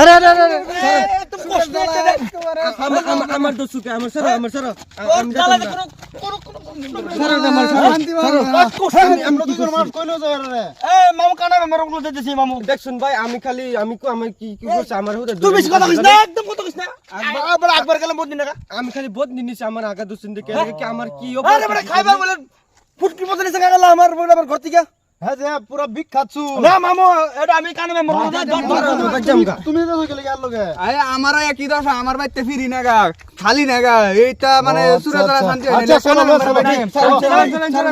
আরে আরে আরে আরে কষ্ট হচ্ছে আমার আমার আমার সুকে আমার সরো আমার সরো। ওর আমি। কোনো- কোনো- কোনো- সরো না, আমার সরো শান্তি সরো। বাবা। ওর কষ্ট হচ্ছে। আমরা দুজন মানুষ কইলো যাবে রে। এ, মামু কানা মেম্বারগুলো যেতেছি মামু। দেখছুন ভাই আমি খালি আমি কো আমি কি কি করছি আমার বেশি কথা না একদম কথা কইস না। আবার একবার গেলাম বদিন না আমি খালি বোধ নিনিছি আমার আগা দোষ দেখে কি আমার কি আরে বড় খাইবার বলে ফুটকি মতো নিছে গেল আমার বলে আমার ঘর থেকে। হ্যাঁ যে পুরা বিগ খাচ্ছু না মামু এটা আমি কানে তুমি তো গেলে গেল লগে। আরে আমারও একই দশা আমার বাড়িতে ফিরি না গা খালি না গা এইটা মানে আচ্ছা, সুরে আচ্ছা। শান্তি হয় আচ্ছা, চলো, চলো, চলো, চলো,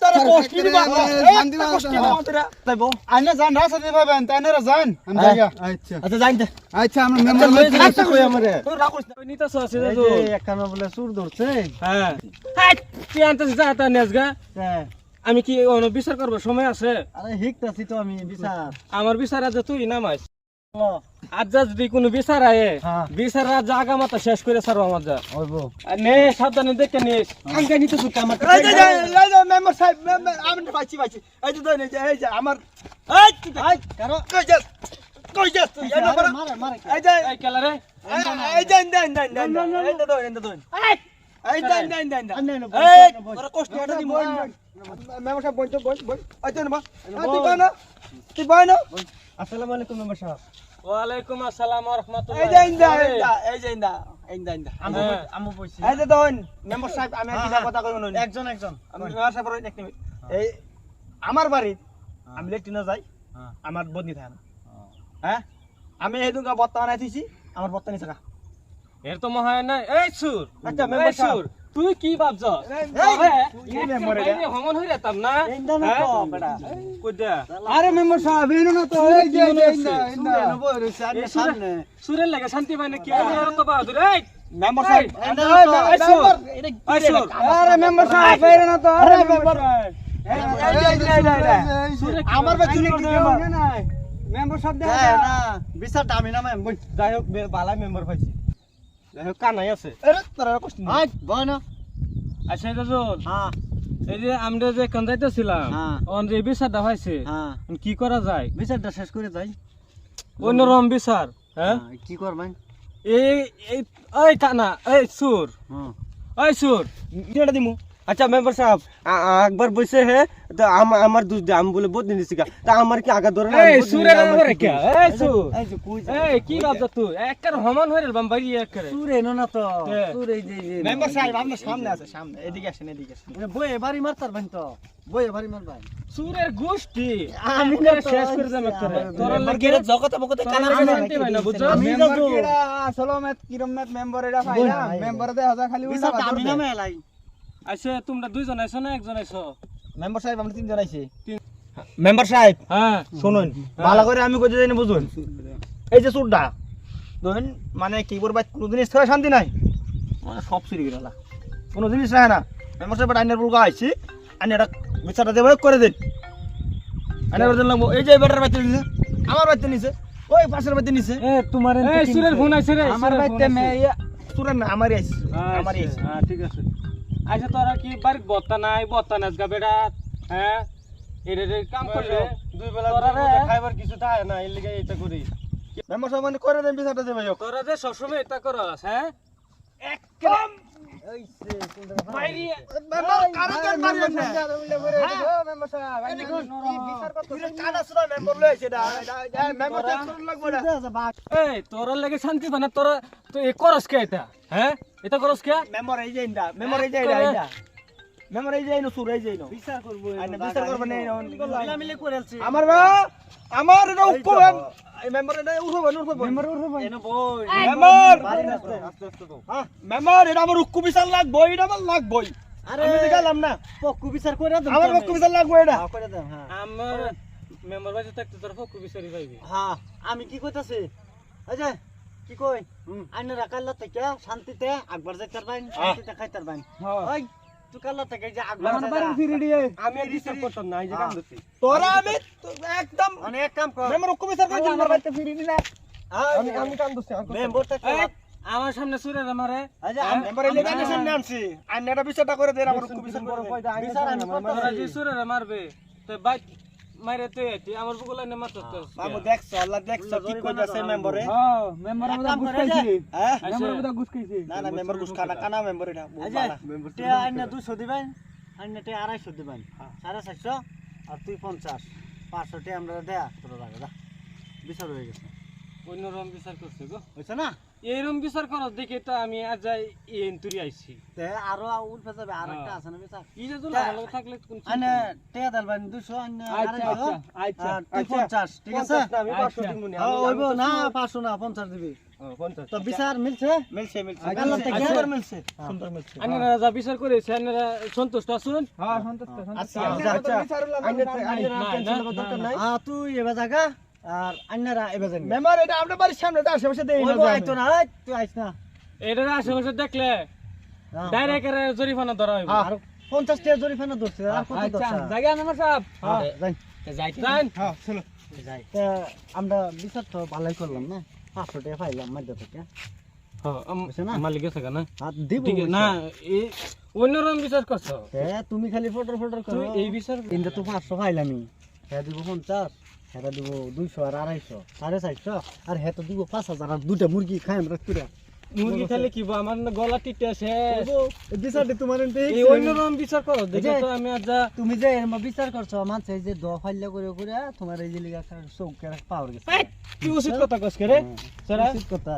তোরা কষ্ট দিবা শান্তি বাবা, কষ্ট দিবা। তোরা। তাইবো আইনা না আমি আচ্ছা। আচ্ছা আচ্ছা আমরা আচ্ছা কই আমারে না নিতাছ আছে দাদু যে বলে সুর ধরছে। হ্যাঁ। হ্যাঁ তুই আনতেছিস যা তা নেসগা হ্যাঁ। আমি কি বিচার করব সময় আছে আরে হিকতাছি তো আমি বিচার আমার বিচার আছে তুই নামাইস আজ যা যদি কোনো বিচার আয়ে হ্যাঁ। বিচার রাত জাগা মাতা শেষ করে সারো আমার যা নে সাবধানে দেখে নিস নিতে আমার মেম্বার সাহেব মেম্বার আমি পাইছি পাইছি এই যে এই যে এই যে আমার এই আই কারও কই যাস কই যাস তুই এই মারে নম্বর মারে এই যে এই কেলা এই যে এই যে এই যে এই যে এই যে এই যে দোন এই যে দোন এই এই যে এই যে এই যে আন্নে না এই তোরা কষ্ট এটা দি বই মেম্বার সাহেব বই তো বই বই এই তো না তুই বই না। তুই বই না। আসসালামু আলাইকুম মেম্বার সাহেব। ওয়ালাইকুম আসসালাম ওয়া রাহমাতুল্লাহ এই যে এই এই যে এই এই যে এই যে আমি হ্যাঁ। এই যে মেম্বার সাহেব আমি হ্যাঁ, একটা হ্যাঁ। কথা কইব না একজন একজন। আমি মেম্বার সাহেব এক মিনিট। এই আমার বাড়ি আমি লেট্রিনে যাই হ্যাঁ। আমার বদনি থাকে না। হ্যাঁ। আমি এই বত্তা বানাই দিছি আমার বত্তা নিছে কা এর তো মনে না। এই সুর আচ্ছা, মেম্বার সুর তুই কি ভাবছ? হমন হই রেতাম না? না হ্যাঁ? আরে মেম্বার সাহেব এই না তো সুরের লাগে শান্তি পায় না কি? আর তো বাহাদুর এই মেম্বার সাহেব না আরে মেম্বার সাহেব এই না তো আরে মেম্বার আমার করতে মেম্বার সাহেব দেখা হ্যাঁ না বিচারটা আমি বই যাই হোক বালা মেম্বার পাইছি। যাই কানাই আছে। আরে, তোরা কষ্ট নেই। আই না। আচ্ছা দাদুল হ্যাঁ। এই যে আমরা যে কান যাইতেছিলাম। অন যে বিচারটা হয়েছে। কি করা যায়? বিচারটা শেষ করে যাই। অন্যরকম বিচার হ্যাঁ? হ্যাঁ, কি করবেন এই এই এই কানা এই সুর। হ্যাঁ। এই সুর দিমু। আচ্ছা মেম্বার সাহেব একবার বসে হে তো আম- আমার দুধ দে আমি বলে বোধ নিছি তা আমার কি আগা ধরে না? এই কি এই এই তুই একবার হমান হইরে বাম বাইরে একবারে। সুর এনো না তো? সুর যে মেম্বার সাহেব আপনার সামনে আছে সামনে এদিকে আসেন এদিকে আসেন। বই এবারই মারতার ভাই তো বই এবারই মারবাই। সুরের গোষ্ঠী। আমি না শেষ করে একবারে। তোর লাগে জগতে বকতে তোর কানা কানা পাই না বুঝছ? আমি মেম্বার আসলে কিরম মেম্বার এটা পাই না মেম্বার দে হাজার খালি উল্টা আমি দে। নামে আচ্ছা তোমরা দুইজন আইছো না একজন আইছো মেম্বার সাহেব আমরা তিনজন আইছি। মেম্বার সাহেব হ্যাঁ। শুনুন ভালো করে আমি কইতে জানি বুঝুন। এই যে সুরটা ধরুন মানে কি করবা কোনো জিনিস থেকে শান্তি নাই। মানে সব চুরি গেল কোনো জিনিস রাখে না। মেম্বার সাহেব আইনের বুলকা আইছি। আইনে এটা বিচারটা দেবো করে দিন। আইনে করে দিন লাগবো এই যে বেটার বাচ্চা নিছে আমার বাচ্চা নিছে ওই পাশের বাচ্চা নিছে। এ তোমার এই সুরের ফোন আইছে রে আমার সুরের বাইতে ফোন মে সুরের না আমারই আইছি আমারই আইছি। হ্যাঁ ঠিক আছে। আচ্ছা তোরা কি বাড়ির বত্তা নাই? বত্তা নাচ গা বেটা হ্যাঁ? এটা কাম করলে? দুই বেলা খাইবার কিছু থাকে না এর লিগে এটা করি। মেম্বার সব মানে করে দেন বিচারটা দেবে তোরা যে সবসময় এটা করস হ্যাঁ? একদম তোরা লাগে শান্তি মানে তোর করস কে এটা হ্যাঁ এটা করস কে মেম্বার এই যে মেম্বার এই যে এটা, এই যে সুর এই যে বিচার করব বিচার করবে না, ইনো। মিলামিলি করে আমার বা আমার এটা উক্কু এই এটা উঠবে না, উঠবে। না। মেম্বার এনো বই। মেম্বার বাড়ি রাস্তা হ্যাঁ, মেম্বার এটা আমার উক্কু বিচার লাগবো এটা আমার লাগবই আরে আমি তো গেলাম না। পক্কু বিচার করে দাও আমার উক্কু বিচার লাগবো এটা। হ্যাঁ করে দাও হ্যাঁ। আমার মেম্বার বাজে থাকতে তোর ফকু বিচারি পাইবি। হ্যাঁ আমি কি কইতাছি? কি কই? আইনে রাখাল্লা থেকে শান্তিতে আকবার যাইতার বাইন শান্তিতে খাইতার বাইন ওই তুই কাল্লা থেকে যে আকবার আমি আর ডিস্টার্ব করতাম না এই যে কাম করছি তোরা আমি তো একদম মানে আমার সামনে সুরে আমারে। এই যে মেম্বার এই লেগে সামনে আনছি। বিচারটা করে দেন আমার বিচার আমি তোরা মারবে তো মাইরে তুই আইতি আমার বুকুলা নে মাত্র তো বাবু দেখছ আল্লাহ দেখছ কি কইতাছে মেম্বারে? হ্যাঁ মেম্বার আমাদের ঘুষ খাইছে হ্যাঁ? মেম্বার আমাদের ঘুষ খাইছে না না মেম্বার বুঝ কানা কানা মেম্বার এটা বহুত এই যে আইনা দুশো দিবেন আইনা টে আড়াইশো দিবেন। সাড়ে চারশো আর তুই পঞ্চাশ। পাঁচশো টে আমরা দেয়া তোর লাগে দা বিচার হয়ে গেছে। অন্যরকম বিচার করছে গো। হয়েছে না? এইরকম বিচার করার দেখে তো আমি আজ যাই এন তুরি আইছি। তে আরও উল্ফে যাবে আর একটা আছে না বিচার? ইজে তো ভালো থাকলে কোন আইনা টে দেবেন দুশো আইনা আচ্ছা আড়াইশো? আচ্ছা আচ্ছা আর তুই আচ্ছা। পঞ্চাশ ঠিক আছে? না, আমি পাঁচশো আচ্ছা। দিবো নি, ও, আমি- হইবো আমি তো না শুনুন। পাঁচশো না পঞ্চাশ দিবি। ও, পঞ্চাশ। তো বিচার মিলছে? মিলছে মিলছে। আচ্ছা, আল্লাহ থেকে আচ্ছা। সুন্দর মিলছে। সুন্দর মিলছে। আন্নারা যা বিচার করেছে আন্নারা সন্তুষ্ট আছেন? হ্যাঁ সন্তুষ্ট আচ্ছা, আচ্ছা, আচ্ছা। আইনের- আইনের আর না, টেনশন না, নেবার না, দরকার নাই। আ তুই এবার জাগা। আর আইনারা এবার যাবি মেম্বার এটা আপনার বাড়ির সামনে এটা আশেপাশে দেই না আইতো না তুই আইস না। এটার আশেপাশে দেখলে হ্যাঁ। ডাইরেক্ট জরিমানা ধরা হইব। আর পঞ্চাশ টাকা জরিমানা ধরছে আর কত আচ্ছা জায়গা মেম্বার সাহেব। হ্যাঁ, যাই। জান হ্যাঁ চলো। যাই। তা আমরা বিচার তো ভালোই করলাম না? পাঁচশো টাকা পাইলাম মধ্যে থেকে। তে তুমি খালি ফটো ফটো করো। এই বিচার তিনটা তো পাঁচশো হ্যাঁ দিব পঞ্চাশ। হ্যাঁ দিব দুইশো আর আড়াইশো সাড়ে চারশো আর তো দিব পাঁচ হাজার। আর দুইটা মুরগি খাই আমরা তুই মুরগি খালে কি আমার গলা টিটে আছে। বিচারটি তোমার এই অন্যরকম বিচার করো দেখে তো আমি আজ যা তুমি যে এরম বিচার করছ মানছে এই যে দ ফাইল্লা করে করে তোমার এই যে লিগা চৌকে পাওয়ার গেছে। তুই উচিত কথা কস কে রে? হ্যাঁ, সারা উচিত কথা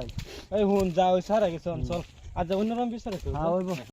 এই হুন যা ওই সারা গেছে চল আজ অন্যরকম বিচার ওইব